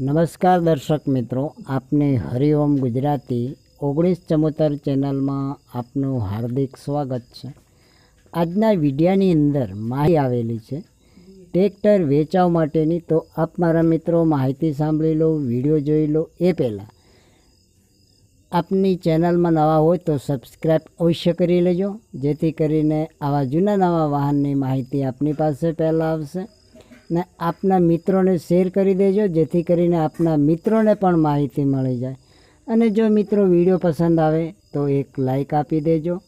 નમસ્કાર દર્શક મિત્રો, આપને હરિઓમ ગુજરાતી ઓગણીસ ચમોતર ચેનલમાં આપનું હાર્દિક સ્વાગત છે. આજના વિડિયાની અંદર માહિતી આવેલી છે, ટ્રેક્ટર વેચાવ માટેની. તો આપ મારા મિત્રો માહિતી સાંભળી લો, વીડિયો જોઈ લો. એ પહેલાં, આપની ચેનલમાં નવા હોય તો સબસ્ક્રાઈબ અવશ્ય કરી લેજો, જેથી કરીને આવા જૂના નવા વાહનની માહિતી આપની પાસે પહેલાં આવશે. ને આપના મિત્રોને શેર કરી દેજો, જેથી કરીને આપના મિત્રોને પણ માહિતી મળી જાય. અને જો મિત્રો વીડિયો પસંદ આવે તો એક લાઈક આપી દેજો.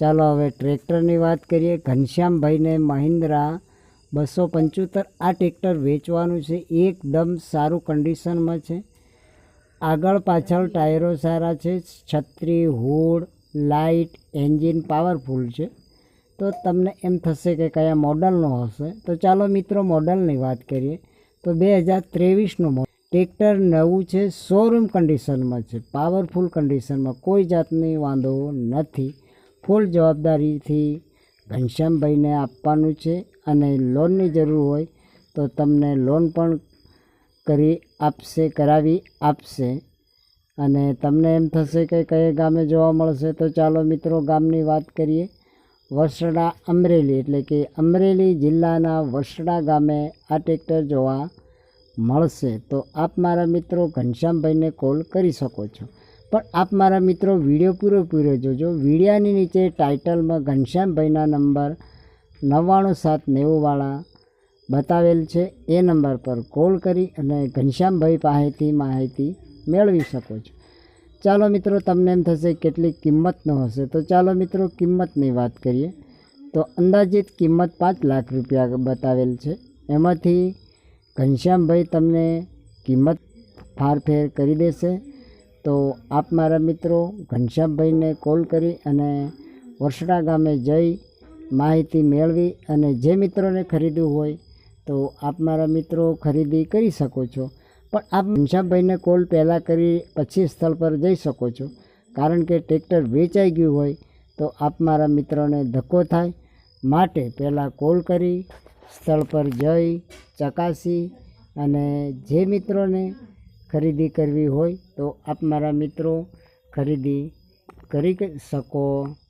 ચાલો હવે ટ્રેક્ટરની વાત કરીએ. ઘનશ્યામભાઈને મહિન્દ્રા બસો પંચોતેર આ ટ્રેક્ટર વેચવાનું છે. એકદમ સારું કન્ડિશનમાં છે. આગળ પાછળ ટાયરો સારા છે. છત્રી, હુડ લાઇટ એન્જિન પાવરફુલ છે. તો તમને એમ થશે કે કયા મોડલનો હશે. તો ચાલો મિત્રો મોડલની વાત કરીએ. તો બે હજાર ત્રેવીસનું મોડલ. ટ્રેક્ટર નવું છે શોરૂમ કન્ડિશનમાં છે. પાવરફુલ કન્ડિશનમાં કોઈ જાતની વાંધો નથી. ફૂલ જવાબદારીથી ઘનશ્યામભાઈને આપવાનું છે અને લોનની જરૂર હોય તો તમને લોન પણ કરી આપશે, કરાવી આપશે. અને તમને એમ થશે કે કયા ગામે જોવા મળશે. તો ચાલો મિત્રો ગામની વાત કરીએ. વસડા અમરેલી, એટલે કે અમરેલી જિલ્લાના વસડા ગામે આ ટ્રેક્ટર જોવા મળશે. તો આપ મારા મિત્રો ઘનશ્યામભાઈને કોલ કરી શકો છો. પણ આપ મારા મિત્રો વીડિયો પૂરો પૂરો જોજો. વિડીયાની નીચે ટાઇટલમાં ઘનશ્યામભાઈના નંબર નવ્વાણું સાત નેવુંવાળા બતાવેલ છે. એ નંબર પર કોલ કરી અને ઘનશ્યામભાઈ પાસેથી માહિતી મેળવી શકો છો. ચાલો મિત્રો, તમને એમ થશે કેટલી કિંમતનો હશે. તો ચાલો મિત્રો, કિંમતની વાત કરીએ. તો અંદાજિત કિંમત પાંચ લાખ રૂપિયા બતાવેલ છે. એમાંથી ઘનશ્યામભાઈ તમને કિંમત ફારફેર કરી દેશે. તો આપ મારા મિત્રો, ઘનશ્યામભાઈને કોલ કરી અને વર્ષડા ગામે જઈ માહિતી મેળવી અને જે મિત્રોને ખરીદવું હોય, તો આપ મારા મિત્રો ખરીદી કરી શકો છો. પણ આપ ઘનશ્યામભાઈને કોલ પહેલાં કરી પછી સ્થળ પર જઈ શકો છો. કારણ કે ટ્રેક્ટર વેચાઈ ગયું હોય તો આપ મારા મિત્રોને ધક્કો થાય. માટે પહેલાં કોલ કરી, સ્થળ પર જઈ, ચકાસી અને જે મિત્રોને ખરીદી કરવી હોય તો આપ મારા મિત્રો ખરીદી કરી શકો.